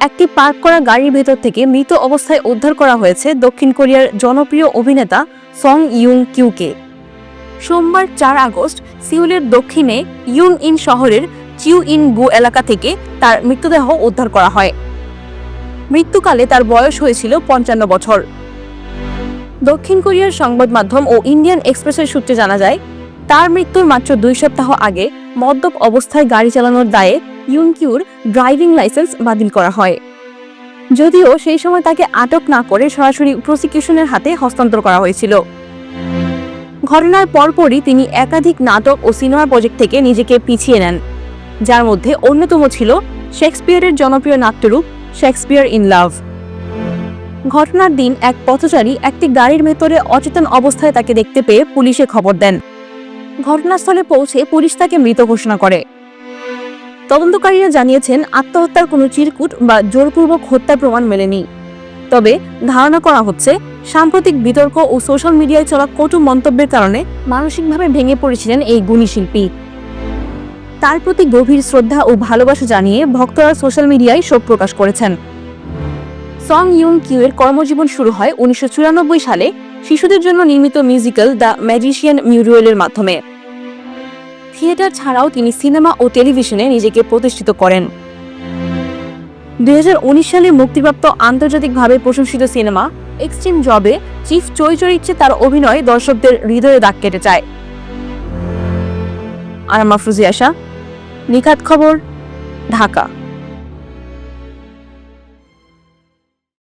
একটি পার্ক করা গাড়ির ভেতর থেকে মৃত অবস্থায় উদ্ধার করা হয়েছে দক্ষিণ কোরিয়ার জনপ্রিয় অভিনেতা সং ইউং কিউকে। সোমবার চার আগস্ট সিউলের দক্ষিণে ইউন ইন শহরের চিউ ইন বু এলাকা থেকে তার মৃতদেহ উদ্ধার করা হয়। মৃত্যুকালে তার বয়স হয়েছিল পঞ্চান্ন বছর। দক্ষিণ কোরিয়ার সংবাদ মাধ্যম ও ইন্ডিয়ান এক্সপ্রেসের সূত্রে জানা যায়, তার মৃত্যুর মাত্র দুই সপ্তাহ আগে মদ্যপ অবস্থায় গাড়ি চালানোর দায়ে ইউনকিউর ড্রাইভিং লাইসেন্স বাতিল করা হয়। যদিও সেই সময় তাকে আটক না করে সরাসরি প্রসিকিউশনের হাতে হস্তান্তর করা হয়েছিল। ঘটনার পরপরই তিনি একাধিক নাটক ও সিনেমা প্রজেক্ট থেকে নিজেকে পিছিয়ে নেন, যার মধ্যে অন্যতম ছিল শেক্সপিয়ারের জনপ্রিয় নাট্যরূপ শেক্সপিয়ার ইন লাভ। ঘটনার দিন এক পথচারী একটি গাড়ির ভেতরে অচেতন অবস্থায় তাকে দেখতে পেয়ে পুলিশে খবর দেন। ঘটনাস্থলে পৌঁছে পুলিশ তাকে মৃত ঘোষণা করে। তদন্তকারীরা জানিয়েছেন আত্মহত্যার কোনো চিরকুট বা জোরপূর্বক হত্যার প্রমাণ মেলেনি। তবে ধারণা করা হচ্ছে, সাম্প্রতিক বিতর্ক ও সোশ্যাল মিডিয়ায় চলা কটু মন্তব্যের কারণে মানসিকভাবে ভেঙে পড়েছিলেন এই গুণী শিল্পী। তার প্রতি গভীর শ্রদ্ধা ও ভালোবাসা জানিয়ে ভক্তরা সোশ্যাল মিডিয়ায় শোক প্রকাশ করেছেন। সং ইউং কিউ এর কর্মজীবন শুরু হয় উনিশশো চুরানব্বই সালে শিশুদের জন্য নির্মিত মিউজিক্যাল দ্য ম্যাজিশিয়ান মিউরুয়েলের মাধ্যমে। থিয়েটার ছাড়াও তিনি সিনেমা ও টেলিভিশনে নিজেকে প্রতিষ্ঠিত করেন। দুই হাজার উনিশ সালে মুক্তিপ্রাপ্ত আন্তর্জাতিকভাবে প্রশংসিত সিনেমা এক্সট্রিম জবে চিফ চৈ চরিত্রে তার অভিনয় দর্শকদের হৃদয়ে দাগ কেটে যায়। আর মাফরুজি আশা নিখাত খবর, ঢাকা।